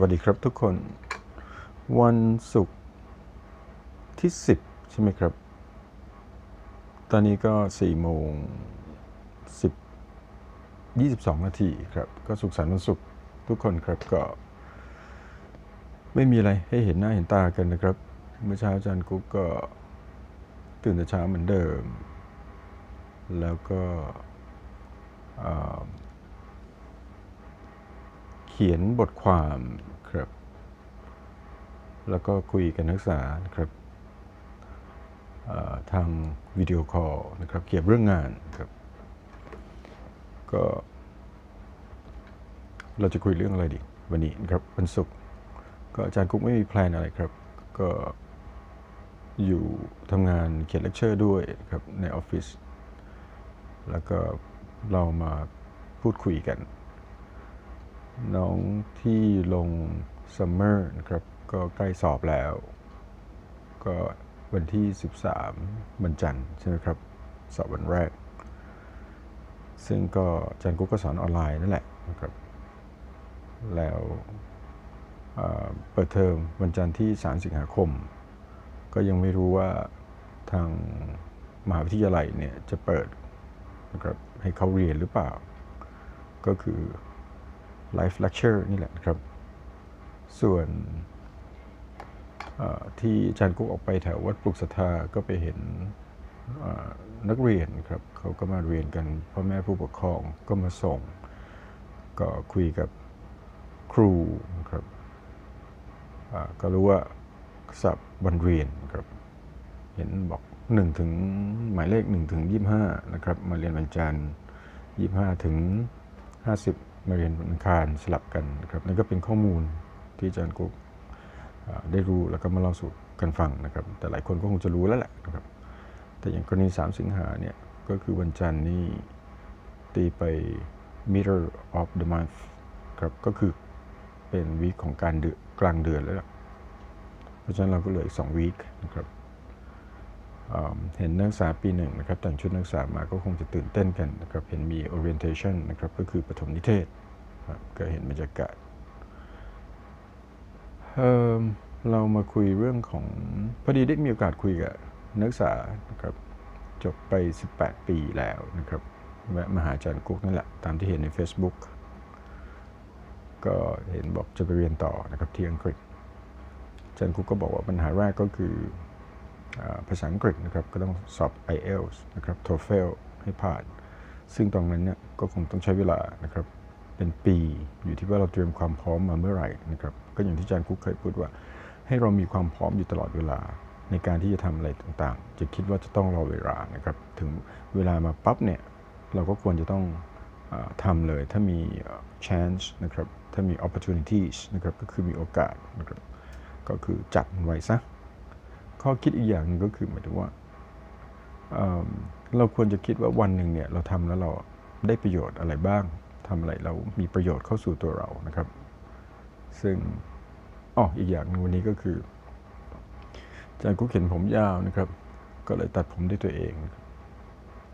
วัสดีครับทุกคน วันศุกร์ที่ 10 ใช่ไหมครับ ตอนนี้ก็4โมง10 22 นาทีครับ ก็สุขสันต์วันศุกร์ทุกคนครับก็ ไม่มีอะไรให้เห็นหน้าเห็นตากันนะครับ เมื่อเช้าอาจารย์กุ๊กก็ตื่นแต่เช้าเหมือนเดิม แล้วก็อ่า ขียนบทความครับ แล้วก็คุยกับนักศึกษาครับทางวิดีโอคอลนะครับ เกี่ยวกับเรื่องงานครับ ก็เราจะคุยเรื่องอะไรดี วันนี้นะครับวันศุกร์ก็อาจารย์กุ๊กไม่มีแพลนอะไรครับ ก็อยู่ทำงานเขียนเลคเชอร์ด้วยครับในออฟฟิศแล้วก็เรามาพูดคุยกัน น้องที่ลงซัมเมอร์นะครับ ก็ใกล้สอบแล้ว ก็วันที่ 13วันจันทร์ใช่ไหมครับ สอบวันแรก ซึ่งก็อาจารย์กุ๊กก็สอนออนไลน์นั่นแหละนะครับ แล้วเอ่อเปิดเทอมวันจันทร์ที่ 3 สิงหาคม ก็ยังไม่รู้ว่าทางมหาวิทยาลัยเนี่ยจะเปิดนะครับให้เขาเรียนหรือเปล่า ก็คือ Live Lecture นี่แหละนะครับ ส่วนที่อาจารย์กุ๊กออกไปแถววัดปลุกศรัทธาก็ไปเห็นนักเรียนครับเขาก็มาเรียนกันพ่อแม่ผู้ปกครองก็มาส่ง ก็คุยกับครูครับก็รู้ว่าสับวันเรียนครับ เห็นบอก1ถึงหมายเลข1ถึง25นะครับมาเรียนวันจันทร์25ถึง50 มาเรียนวันอังคารสลับกันครับนั่นก็เป็นข้อมูลที่อาจารย์กุ๊กได้รู้แล้วก็มาเล่าสู่กันฟังนะครับ แต่หลายคนก็คงจะรู้แล้วแหละนะครับ แต่อย่างกรณี 3 สิงหาเนี่ยก็คือวันจันทร์นี่ตีไป middle of the month ครับก็คือเป็นวีคของการเดือกลางเดือนแล้วล่ะเพราะฉะนั้นเราก็เหลืออีก2วีคนะครับ เห็นนักศึกษาปีหนึ่งนะครับแต่งชุดนักศึกษามาก็คงจะตื่นเต้นกันนะครับเห็นมี orientation นะครับก็คือปฐมนิเทศครับก็เห็นบรรยากาศเออเรามาคุยเรื่องของพอดีได้มีโอกาสคุยกับนักศึกษานะครับจบไป 18 ปีแล้วนะครับแวะมาหาอาจารย์กุ๊กนั่นแหละ ตามที่เห็นใน Facebook ก็เห็นบอกจะไปเรียนต่อนะครับที่อังกฤษอาจารย์กุ๊กก็บอกว่าปัญหาแรกก็คือ ภาษาอังกฤษนะครับก็ต้องสอบ IELTS นะครับ TOEFL ให้ผ่าน ซึ่งตรงนั้นเนี่ยก็คงต้องใช้เวลานะครับเป็นปีอยู่ที่ว่าเราเตรียมความพร้อมมาเมื่อไหร่นะครับก็อย่างที่อาจารย์กุ๊กเคยพูดว่า ให้เรามีความพร้อมอยู่ตลอดเวลาในการที่จะทำอะไรต่างๆ จะคิดว่าจะต้องรอเวลานะครับถึงเวลามาปั๊บเนี่ยเราก็ควรจะต้องอาทำเลยถ้ามี chance นะครับถ้ามี opportunities นะครับก็คือมีโอกาสนะครับก็คือจัดไว้ซะ ข้อคิดอีกอย่างนึงก็คือหมายถึงว่าเเราควรจะคิดว่าวันหนึ่งเนี่ยเราทำแล้วเราได้ประโยชน์อะไรบ้างทำอะไรเรามีประโยชน์เข้าสู่ตัวเรานะครับ ซึ่งอ๋ออีกอย่างหนึงวันนี้ก็คืออาจารย์กุ๊กเห็นผมยาวนะครับ ก็เลยตัดผมด้วยตัวเอง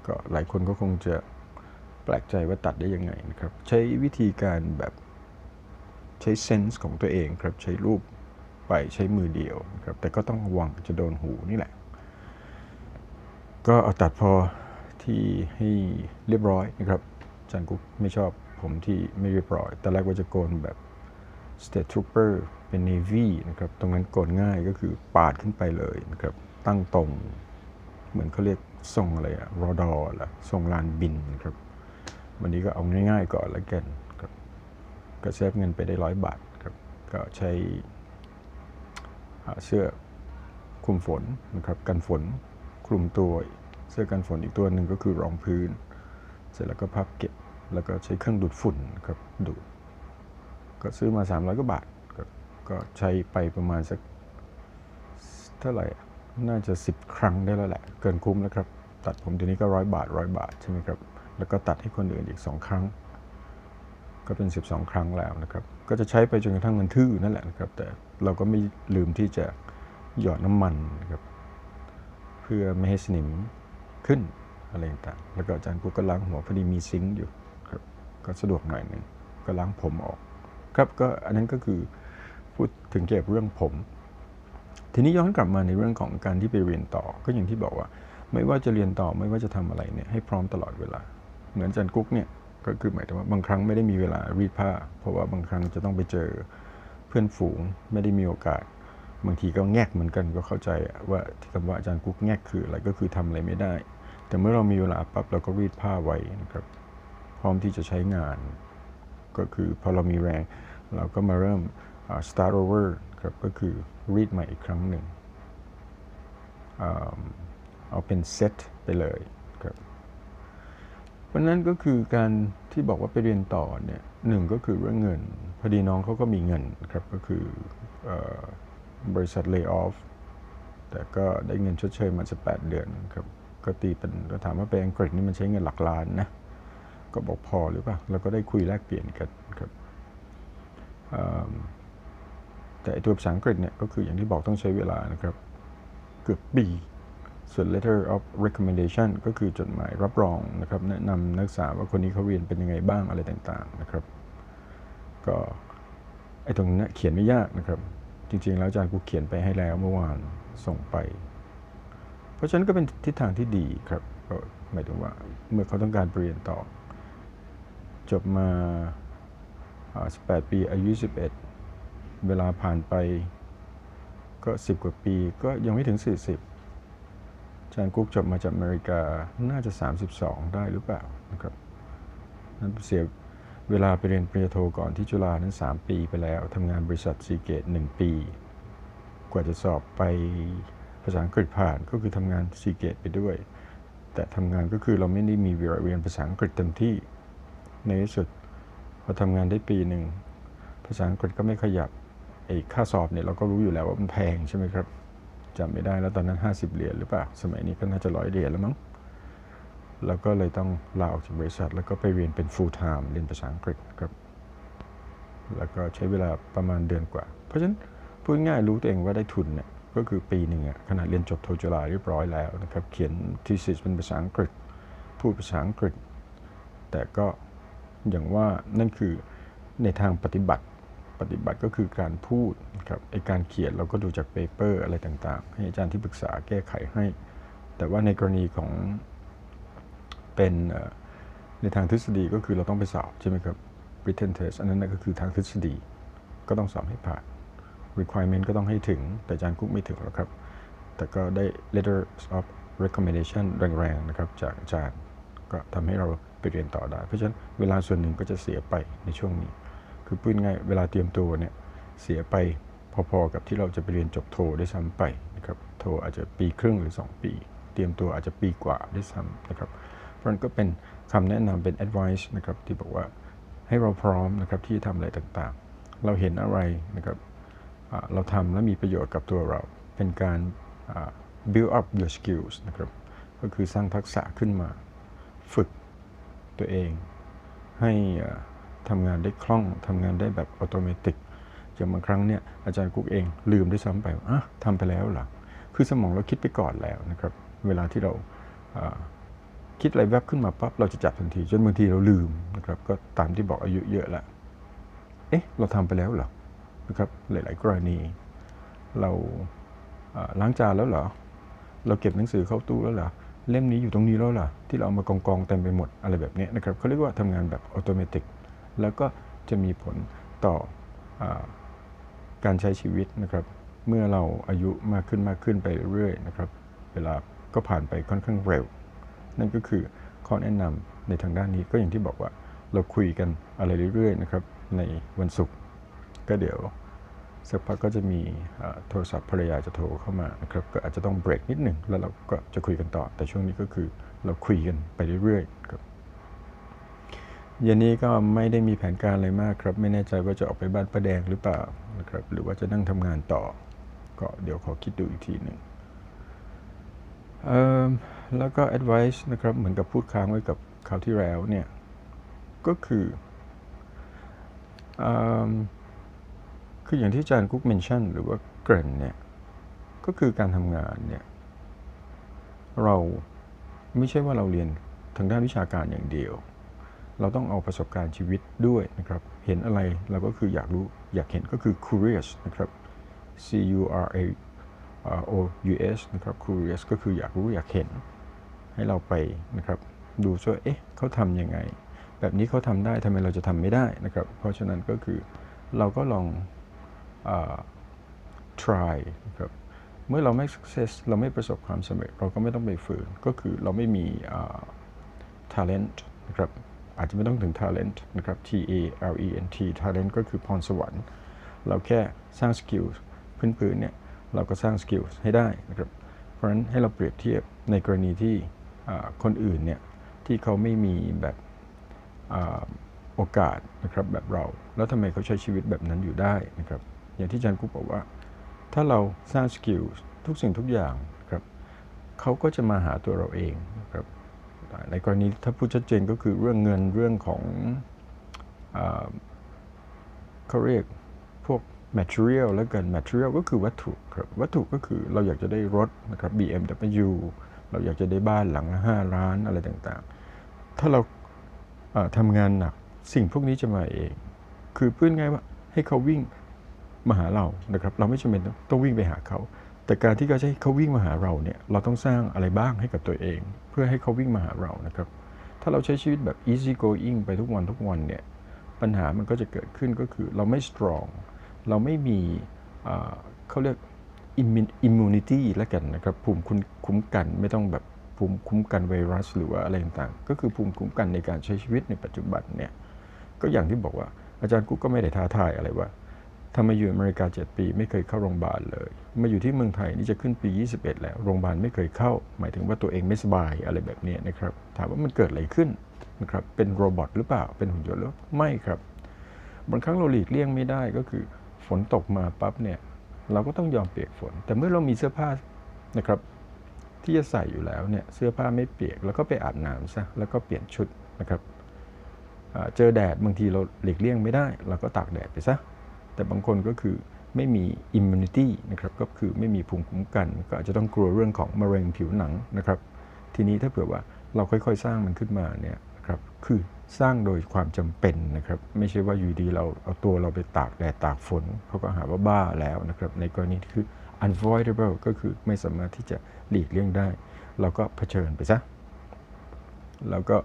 ก็หลายคนก็คงจะแปลกใจว่าตัดได้ยังไงนะครับ ใช้วิธีการแบบใช้เซนส์ของตัวเองครับ ใช้รูป ไปใช้มือเดียวครับแต่ก็ต้องระวังจะโดนหูนี่แหละ ก็เอาตัดพอที่ให้เรียบร้อยนะครับจารย์กุ๊กไม่ชอบผมที่ไม่เรียบร้อยแต่แรกว่าจะโกนแบบ State Trooper เป็น Navy นะครับ ตรงนั้นโกนง่ายก็คือปาดขึ้นไปเลยนะครับ ตั้งตรง เหมือนเขาเรียกทรงอะไรอะรอดอละทรงลานบินนะครับ วันนี้ก็เอาง่ายๆก่อนแล้วกันครับก็เซฟเงินไปได้ร้อยบาทครับ ก็ใช้ เสื้อคลุมฝนนะครับกันฝนคลุมตัวเสื้อกันฝนอีกตัวหนึ่งก็คือรองพื้น เสร็จแล้วก็พับเก็บแล้วก็ใช้เครื่องดูดฝุ่นครับดูดก็ซื้อมา300กว่าบาทก็ใช้ไปประมาณสักเท่าไหร่น่าจะ 10 ครั้งได้แล้วแหละ เกินคุ้มแล้วครับ ตัดผมทีนี้ก็ร้อยบาทร้อยบาทใช่ไหมครับ แล้วก็ตัดให้คนอื่นอีก 2 ครั้ง ก็เป็น 12 ครั้งแล้วนะครับ ก็จะใช้ไปจนกระทั่งมันทื่อนั่นแหละนะครับ แต่เราก็ไม่ลืมที่จะหยอดน้ำมันนะครับ เพื่อไม่ให้สนิมขึ้นอะไรต่างๆ แล้วก็อาจารย์กุ๊กก็ล้างหัวพอดีมีซิงค์อยู่ครับ ก็สะดวกหน่อยหนึ่งก็ล้างผมออก ครับ ก็อันนั้นก็คือพูดถึงเกี่ยวกับเรื่องผม ทีนี้ย้อนกลับมาในเรื่องของการที่ไปเรียนต่อ ก็อย่างที่บอกว่า ไม่ว่าจะเรียนต่อไม่ว่าจะทำอะไรเนี่ยให้พร้อมตลอดเวลา เหมือนจันกุ๊กเนี่ย ก็คือหมายถึงว่าบางครั้งไม่ได้มีเวลารีดผ้า เพราะว่าบางครั้งจะต้องไปเจอเพื่อนฝูงไม่ได้มีโอกาส บางทีก็แงกเหมือนกันก็เข้าใจว่าที่คำว่าอาจารย์กุ๊กแงกคืออะไรก็คือทำอะไรไม่ได้ แต่เมื่อเรามีเวลาปั๊บเราก็รีดผ้าไว้นะครับพร้อมที่จะใช้งาน ก็คือพอเรามีแรงเราก็มาเริ่ม start over ครับก็คือ read ใหม่อีกครั้งหนึ่งเอาเป็นเซตไปเลย เพราะนั้นก็คือการที่บอกว่าไปเรียนต่อเนี่ยหนึ่งก็คือเรื่องเงิน พอดีน้องเขาก็มีเงินครับก็คือบริษัท lay off แต่ก็ได้เงินชดเชยมาจะแปดเดือนครับก็ตีเป็นก็ถามว่าไปอังกฤษนี่มันใช้เงินหลักล้านนะก็บอกพอหรือเปล่าเราก็ได้คุยแลกเปลี่ยนกันครับแต่ตัวภาษาอังกฤษเนี่ยก็คืออย่างที่บอกต้องใช้เวลานะครับ เกือบปี ส่วน letter of recommendation ก็คือจดหมายรับรองนะครับ แนะนำนักศึกษาว่าคนนี้เขาเรียนเป็นยังไงบ้างอะไรต่างๆนะครับ ก็ไอ้ตรงนี้เขียนไม่ยากนะครับ จริงๆ แล้วอาจารย์กูเขียนไปให้แล้วเมื่อวานส่งไป เพราะฉะนั้นก็เป็นทิศทางที่ดีครับก็หมายถึงว่าเมื่อเขาต้องการเรียนต่อ จบมา18 ปีอายุ 11 เวลาผ่านไปก็ 10 กว่าปีก็ยังไม่ถึง 40 จารย์กุ๊กจบมาจากอเมริกา น่าจะ 32 ได้หรือเปล่านะครับนั้นเสียเวลาไปเรียนปริญญาโทก่อนที่จุฬานั้น 3 ปีไปแล้วทำงานบริษัทซีเกต 1 ปี กว่าจะสอบไปภาษาอังกฤษผ่านก็คือทำงานซีเกตไปด้วย แต่ทำงานก็คือเราไม่ได้มีเวลาเรียนภาษาอังกฤษเต็มที่ ในที่สุดพอทำงานได้ปีหนึ่งภาษาอังกฤษก็ไม่ขยับไอ้ค่าสอบเนี่ยเราก็รู้อยู่แล้วว่ามันแพงใช่ไหมครับ จำไม่ได้แล้วตอนนั้น 50 เหรียญหรือเปล่า สมัยนี้ก็น่าจะร้อยเหรียญแล้วมั้ง แล้วก็เลยต้องลาออกจากบริษัท แล้วก็ไปเรียนเป็น full time เรียนภาษาอังกฤษครับ แล้วก็ใช้เวลาประมาณเดือนกว่า เพราะฉะนั้นพูดง่ายรู้ตัวเองว่าได้ทุนเนี่ยก็คือปีหนึ่งอะขณะเรียนจบโทจุฬาเรียบร้อยแล้วนะครับ เขียนทีสิสเป็นภาษาอังกฤษ พูดภาษาอังกฤษ แต่ก็อย่างว่านั่นคือในทางปฏิบัติ ปฏิบัติก็คือการพูดครับไอการเขียนเราก็ดูจากเปเปอร์อะไรต่างๆ ให้อาจารย์ที่ปรึกษาแก้ไขให้ แต่ว่าในกรณีของเป็นในทางทฤษฎีก็คือเราต้องไปสอบใช่ไหมครับ written test อันนั้นก็คือทางทฤษฎีก็ต้องสอบให้ผ่าน requirement ก็ต้องให้ถึง แต่อาจารย์กุ๊กไม่ถึงหรอกครับ แต่ก็ได้ letter of recommendation แรงๆนะครับจากอาจารย์ก็ทำให้เราไปเรียนต่อได้ เพราะฉะนั้นเวลาส่วนหนึ่งก็จะเสียไปในช่วงนี้ คือพูดง่ายเวลาเตรียมตัวเนี่ยเสียไปพอๆกับที่เราจะไปเรียนจบโทได้ซ้ำไปนะครับโทอาจจะปีครึ่งหรือ 2 ปี เตรียมตัวอาจจะปีกว่าได้ซ้ำนะครับเพราะนั้นก็เป็นคำแนะนำเป็น advice นะครับที่บอกว่าให้เราพร้อมนะครับที่ทำอะไรต่างๆ เราเห็นอะไรนะครับเราทำแล้วมีประโยชน์กับตัวเรา เป็นการ build up your skills นะครับก็คือสร้างทักษะขึ้นมาฝึกตัวเองให้ ทำงานได้คล่องทำงานได้แบบอัตโนมัติอย่างบางครั้งเนี่ยอาจารย์กุ๊กเองลืมได้ซ้ำไปอะทำไปแล้วหรอคือสมองเราคิดไปก่อนแล้วนะครับเวลาที่เราคิดอะไรแวบขึ้นมาปั๊บเราจะจับทันที จนบางทีเราลืมนะครับก็ตามที่บอกอายุเยอะแล้วเอ๊ะเราทำไปแล้วเหรอนะครับหลาย ๆ กรณี เราล้างจานแล้วเหรอ เราเก็บหนังสือเข้าตู้แล้วเหรอเล่มนี้อยู่ตรงนี้แล้วเหรอที่เราเอามากองๆเต็มไปหมดอะไรแบบนี้นะครับเขาเรียกว่าทำงานแบบอัตโนมัติ แล้วก็จะมีผลต่ออการใช้ชีวิตนะครับ เมื่อเราอายุมากขึ้นมากขึ้นไปเรื่อยๆนะครับ เวลาก็ผ่านไปค่อนข้างเร็ว นั่นก็คือข้อแนะนำในทางด้านนี้ก็อย่างที่บอกว่าเราคุยกันอะไรเรื่อยๆนะครับในวันศุกร์ก็เดี๋ยวสักพักก็จะมีโทรศัพท์ภรรยาจะโทรเข้ามานะครับก็อาจจะต้องเบรกนิดหนึ่งแล้วเราก็จะคุยกันต่อ แต่ช่วงนี้ก็คือเราคุยกันไปเรื่อยๆครับ เย็นนี้ก็ไม่ได้มีแผนการอะไรมากครับ ไม่แน่ใจว่าจะออกไปบ้านประแดงหรือเปล่านะครับหรือว่าจะนั่งทำงานต่อ ก็เดี๋ยวขอคิดดูอีกทีหนึ่งแล้วก็ advice นะครับเหมือนกับพูดค้างไว้กับคราวที่แล้วเนี่ย ก็คืออคืออย่างที่อาจารย์กุ๊กเมนชั่นหรือว่าเกรนเนี่ย ก็คือการทำงานเนี่ย เราไม่ใช่ว่าเราเรียนทางด้านวิชาการอย่างเดียว เราต้องเอาประสบการณ์ชีวิตด้วยนะครับ เห็นอะไรเราก็คืออยากรู้อยากเห็นก็คือ curious นะครับ C U R A O U S นะครับ curious ก็คืออยากรู้อยากเห็น ให้เราไปนะครับ ดูช่วยเอ๊ะเขาทำยังไง แบบนี้เขาทำได้ทำไมเราจะทำไม่ได้นะครับ เพราะฉะนั้นก็คือเราก็ลองอ try นะครับเมื่อเราไม่ success เราไม่ประสบความสำเร็จ เราก็ไม่ต้องไปฝืน ก็คือเราไม่มี talent นะครับ อาจจะไม่ต้องถึง talent นะครับ T A L E N T talent ก็คือพรสวรรค์ เราแค่สร้าง skills พื้นๆเนี่ย เราก็สร้าง skills ให้ได้นะครับ เพราะฉะนั้นให้เราเปรียบเทียบในกรณีที่คนอื่นเนี่ย ที่เขาไม่มีแบบอโอกาสนะครับแบบเรา แล้วทำไมเขาใช้ชีวิตแบบนั้นอยู่ได้นะครับ อย่างที่อาจารย์กุ๊กบอกว่า ถ้าเราสร้าง skills ทุกสิ่งทุกอย่างนะครับเขาก็จะมาหาตัวเราเองนะครับ ในกรณีถ้าพูดชัดเจนก็คือเรื่องเงินเรื่องของอเขาเรียกพวก material แล้วกัน material ก็คือวัตถุครับวัตถุก็คือเราอยากจะได้รถนะครับ BMW เราอยากจะได้บ้านหลังละ5ล้านอะไรต่างๆ ถ้าเราอ่าทำงานหนักสิ่งพวกนี้จะมาเอง คือพูดง่ายว่าให้เขาวิ่งมาหาเรานะครับ เราไม่จำเป็นต้องวิ่งไปหาเขา แต่การที่เขาให้เขาวิ่งมาหาเราเนี่ยเราต้องสร้างอะไรบ้างให้กับตัวเอง เพื่อให้เขาวิ่งมาหาเรานะครับ ถ้าเราใช้ชีวิตแบบ easy going ไปทุกวันทุกวันเนี่ยปัญหามันก็จะเกิดขึ้นก็คือเราไม่ strong เราไม่มีเขาเรียก immunity แล้วกันนะครับภูมิคุ้มคุ้มกันไม่ต้องแบบภูมิคุ้มกันไวรัส หรือว่าอะไรต่างๆ ก็คือภูมิคุ้มกันในการใช้ชีวิตในปัจจุบันเนี่ยก็อย่างที่บอกว่าอาจารย์กุ๊กก็ไม่ได้ท้าทายอะไรว่า ทำมาอยู่อเมริกา 7 ปี ไม่เคยเข้าโรงพยาบาลเลย มาอยู่ที่เมืองไทยนี่จะขึ้นปี 21 แล้ว โรงพยาบาลไม่เคยเข้า หมายถึงว่าตัวเองไม่สบายอะไรแบบนี้นะครับ ถามว่ามันเกิดอะไรขึ้นนะครับ เป็นโรบอทหรือเปล่า เป็นหุ่นยนต์หรือเปล่าไม่ครับ บางครั้งเราหลีกเลี่ยงไม่ได้ก็คือฝนตกมาปั๊บเนี่ย เราก็ต้องยอมเปียกฝน แต่เมื่อเรามีเสื้อผ้านะครับที่จะใส่อยู่แล้วเนี่ยเสื้อผ้าไม่เปียกแล้วก็ไปอาบน้ำซะแล้วก็เปลี่ยนชุดนะครับเจอแดดบางทีเราหลีกเลี่ยงไม่ได้ เราก็ตากแดดไปซะ แต่บางคนก็คือไม่มี immunity นะครับก็คือไม่มีภูมิคุ้มกัน ก็อาจจะต้องกลัวเรื่องของมะเร็งผิวหนังนะครับ ทีนี้ถ้าเผื่อว่าเราค่อยๆ สร้างมันขึ้นมาเนี่ยนะครับคือสร้างโดยความจำเป็นนะครับ ไม่ใช่ว่าอยู่ดีเราเอาตัวเราไปตากแดดตากฝนเขาก็หาว่าบ้าแล้วนะครับ ในกรณีคือ unavoidable ก็คือไม่สามารถที่จะหลีกเลี่ยงได้ เราก็เผชิญไปซะแล้วก็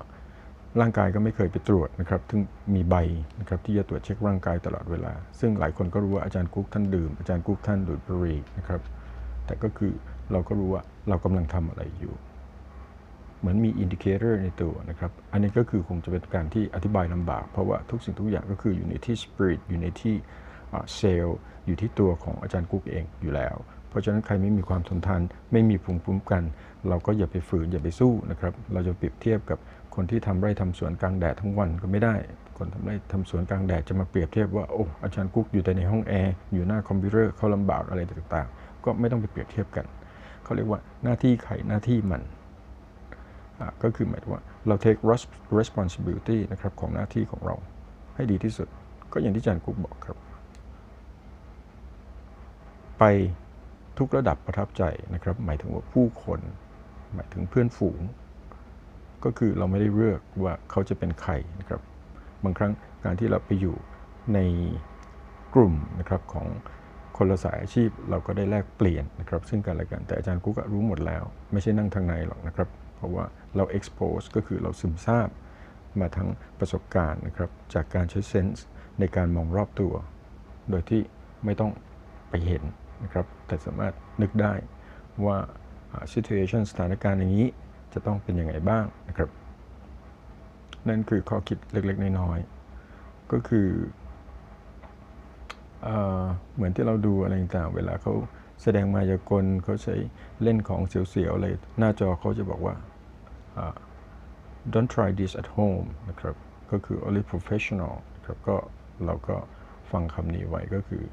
ร่างกายก็ไม่เคยไปตรวจนะครับถึงมีใบนะครับที่จะตรวจเช็คร่างกายตลอดเวลา ซึ่งหลายคนก็รู้ว่าอาจารย์กุ๊กท่านดื่ม อาจารย์กุ๊กท่านดูดบุหรี่นะครับ แต่ก็คือเราก็รู้ว่าเรากำลังทำอะไรอยู่ เหมือนมีอินดิเคเตอร์ในตัวนะครับ อันนี้ก็คือคงจะเป็นการที่อธิบายลำบาก เพราะว่าทุกสิ่งทุกอย่างก็คืออยู่ในที่สปิริตอยู่ในที่เซลล์อยู่ที่ตัวของอาจารย์กุ๊กเองอยู่แล้ว เพราะฉะนั้นใครไม่มีความทนทาน ไม่มีภูมิคุ้มกัน เราก็อย่าไปฝืนอย่าไปสู้นะครับ เราจะเปรียบเทียบกับคนที่ทำไร่ทำสวนกลางแดดทั้งวันก็ไม่ได้ คนทำไร่ทำสวนกลางแดดจะมาเปรียบเทียบว่าโอ้อาจารย์กุ๊กอยู่แต่ในห้องแอร์อยู่หน้าคอมพิวเตอร์เขาลำบากอะไรต่างๆ ก็ไม่ต้องไปเปรียบเทียบกันเขาเรียกว่าหน้าที่ใครหน้าที่มันก็คือหมายถึงว่าเรา take responsibility นะครับของหน้าที่ของเราให้ดีที่สุด ก็อย่างที่อาจารย์กุ๊กบอกครับ ไป ทุกระดับประทับใจนะครับ หมายถึงว่าผู้คน หมายถึงเพื่อนฝูง ก็คือเราไม่ได้เลือกว่าเขาจะเป็นใครนะครับ บางครั้งการที่เราไปอยู่ในกลุ่มนะครับของคนละสายอาชีพเราก็ได้แลกเปลี่ยนนะครับ ซึ่งกันและกันแต่อาจารย์กุ๊กรู้หมดแล้ว ไม่ใช่นั่งทางในหรอกนะครับ เพราะว่าเรา expose ก็คือเราซึมซาบมาทั้งประสบการณ์นะครับ จากการใช้เซนส์ในการมองรอบตัว โดยที่ไม่ต้องไปเห็น นะครับแต่สามารถนึกได้ว่า situation สถานการณ์อย่างนี้จะต้องเป็นยังไงบ้างนะครับ นั่นคือข้อคิดเล็ก ๆ น้อยๆก็คือเอเหมือนที่เราดูอะไรต่างๆ เวลาเขาแสดงมายากลเขาใช้เล่นของเสียวๆอะไรหน้าจอเขาจะบอกว่าอ่า don't try this at home นะครับ ก็คือ only professional นะครับก็เราก็ฟังคำนี้ไว้ก็คือ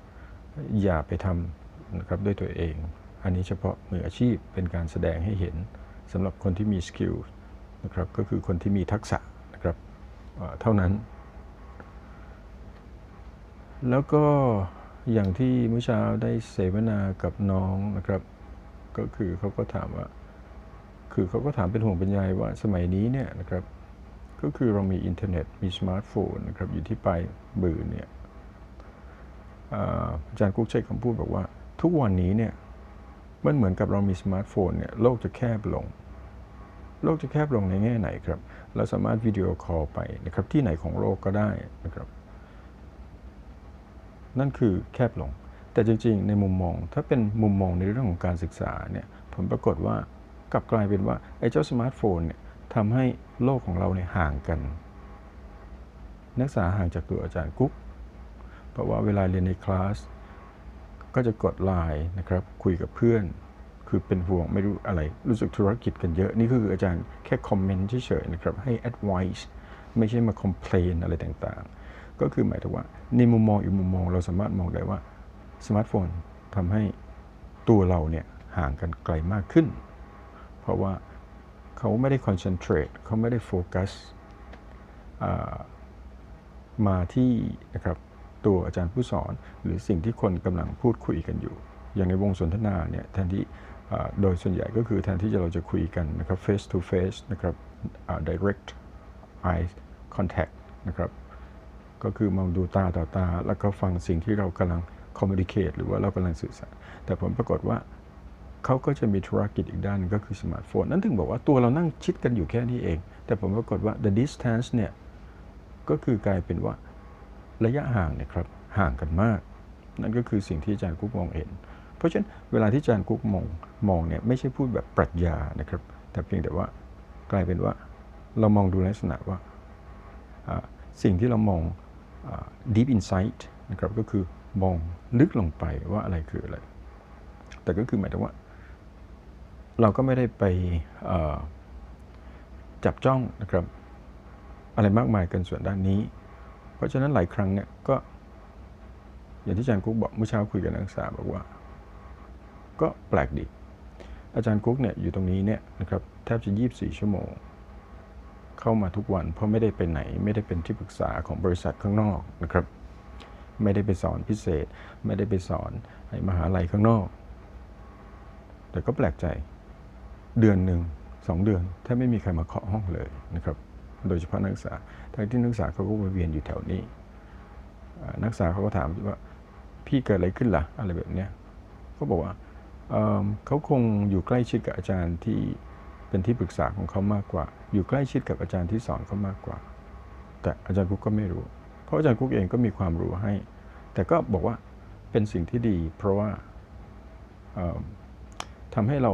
อย่าไปทำ นะครับด้วยตัวเอง อันนี้เฉพาะมืออาชีพเป็นการแสดงให้เห็นสำหรับคนที่มีสกิลนะครับก็คือคนที่มีทักษะนะครับเท่านั้น แล้วก็อย่างที่เมื่อเช้าได้เสวนากับน้องนะครับ ก็คือเขาก็ถามว่า คือเขาก็ถามเป็นห่วงเป็นใยว่าสมัยนี้เนี่ยนะครับ ก็คือเรามีอินเทอร์เน็ตมีสมาร์ทโฟนนะครับอยู่ที่ปลายมือเนี่ยอาอาจารย์กุ๊กใช้คำพูดบอกว่า ทุกวันนี้เนี่ยมันเหมือนกับเรามีสมาร์ทโฟนเนี่ยโลกจะแคบลง โลกจะแคบลงในแง่ไหนครับ เราสามารถวิดีโอคอลไปนะครับที่ไหนของโลกก็ได้นะครับ นั่นคือแคบลง แต่จริงๆ ในมุมมองถ้าเป็นมุมมองในเรื่องของการศึกษาเนี่ยผลปรากฏว่ากลับกลายเป็นว่าไอ้เจ้าสมาร์ทโฟนเนี่ยทำให้โลกของเราเนี่ยห่างกัน นักศึกษาห่างจากตัวอาจารย์กุ๊กเพราะว่าเวลาเรียนในคลาส ก็จะกดไลน์นะครับคุยกับเพื่อน คือเป็นห่วงไม่รู้อะไรรู้สึกธุรกิจกันเยอะ นี่คืออาจารย์แค่คอมเมนต์เฉยๆนะครับให้ advice ไม่ใช่มา complain อะไรต่างๆ ก็คือหมายถึงว่าในมุมมองอีกมุมมองเราสามารถมองได้ว่าสมาร์ทโฟนทำให้ตัวเราเนี่ยห่างกันไกลมากขึ้น เพราะว่าเขาไม่ได้ concentrate เขาไม่ได้โฟกัสมาที่นะครับ ตัวอาจารย์ผู้สอน หรือสิ่งที่คนกำลังพูดคุยกันอยู่ อย่างในวงสนทนาเนี่ยแทนที่โดยส่วนใหญ่ก็คือแทนที่จะเราจะคุยกันนะครับ face to face นะครับ direct eye contact นะครับก็คือมองดูตาต่อตา แล้วก็ฟังสิ่งที่เรากำลัง communicate หรือว่าเรากำลังสื่อสาร แต่ผลปรากฏว่าเขาก็จะมีธุรกิจอีกด้านก็คือสมาร์ทโฟน นั่นถึงบอกว่าตัวเรานั่งชิดกันอยู่แค่นี้เอง แต่ผลปรากฏว่า the distance เนี่ย ก็คือกลายเป็นว่า ระยะห่างเนี่ยครับห่างกันมาก นั่นก็คือสิ่งที่อาจารย์กุ๊กมองเห็น เพราะฉะนั้นเวลาที่อาจารย์กุ๊กมองมองเนี่ยไม่ใช่พูดแบบปรัชญานะครับ แต่เพียงแต่ว่ากลายเป็นว่าเรามองดูลักษณะว่าสิ่งที่เรามองอ deep insight นะครับก็คือมองลึกลงไปว่าอะไรคืออะไร แต่ก็คือหมายถึงว่า เราก็ไม่ได้ไปจับจ้องนะครับ อะไรมากมายกันส่วนด้านนี้ ราะฉะนั้นหลายครั้งเนี่ยก็ อย่างที่อาจารย์กุ๊กบอกเมื่อเช้าคุยกับนักศึกษาบอกว่า ก็แปลกดี อาจารย์กุ๊กเนี่ยอยู่ตรงนี้เนี่ยนะครับแทบจะ 24 ชั่วโมง เข้ามาทุกวัน เพราะไม่ได้ไปไหน ไม่ได้เป็นที่ปรึกษาของบริษัทข้างนอกนะครับ ไม่ได้ไปสอนพิเศษ ไม่ได้ไปสอนในมหาลัยข้างนอก แต่ก็แปลกใจเดือนหนึ่งสองเดือนแทบไม่มีใครมาเคาะห้องเลยนะครับ โดยเฉพาะนักศึกษา ทั้งที่นักศึกษาเขาก็วนเวียนอยู่แถวนี้ นักศึกษาเขาก็ถามว่าพี่เกิดอะไรขึ้นล่ะ อะไรแบบเนี้ยเขาบอกว่าเเขาคงอยู่ใกล้ชิดกับอาจารย์ที่เป็นที่ปรึกษาของเขามากกว่า อยู่ใกล้ชิดกับอาจารย์ที่สอนเขามากกว่า แต่อาจารย์กุ๊กก็ไม่รู้ เพราะอาจารย์กุ๊กเองก็มีความรู้ให้ แต่ก็บอกว่าเป็นสิ่งที่ดี เพราะว่าเอิ่มทำให้เรา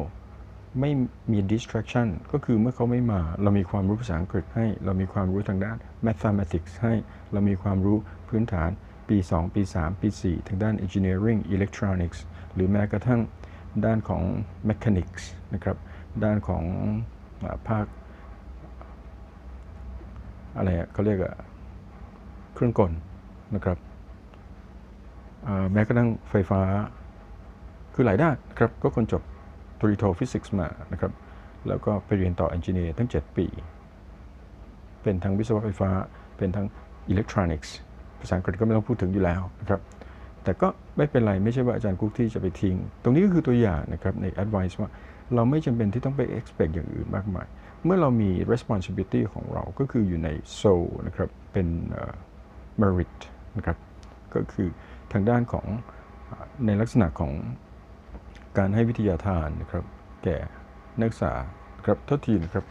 ไม่มี distraction ก็คือเมื่อเขาไม่มา เรามีความรู้ภาษาอังกฤษให้ เรามีความรู้ทางด้าน mathematics ให้ เรามีความรู้พื้นฐานปี 2 ปี 3 ปี 4 ทางด้าน engineering electronics หรือแม้กระทั่งด้านของ mechanics นะครับ ด้านของอภาค อะไรอะเขาเรียกอะเครื่องกลนะครับ แม้กระทั่งไฟฟ้าคือหลายด้านครับ ก็คนจบ ตรีโทฟิสิกส์มานะครับ แล้วก็ไปเรียนต่อเอนจิเนียร์ตั้ง 7 ปี เป็นทั้งวิศวะไฟฟ้า เป็นทั้งอิเล็กทรอนิกส์ ภาษาอังกฤษก็ไม่ต้องพูดถึงอยู่แล้วนะครับ แต่ก็ไม่เป็นไร ไม่ใช่ว่าอาจารย์กุ๊กที่จะไปทิ้ง ตรงนี้ก็คือตัวอย่างนะครับใน advice ว่าเราไม่จำเป็นที่ต้องไป expect อย่างอื่นมากมาย เมื่อเรามี responsibility ของเราก็คืออยู่ใน soul นะครับ เป็น merit นะครับ ก็คือทางด้านของในลักษณะของ การให้วิทยาทานนะครับ แก่นักศึกษาครับทัทีนะครับ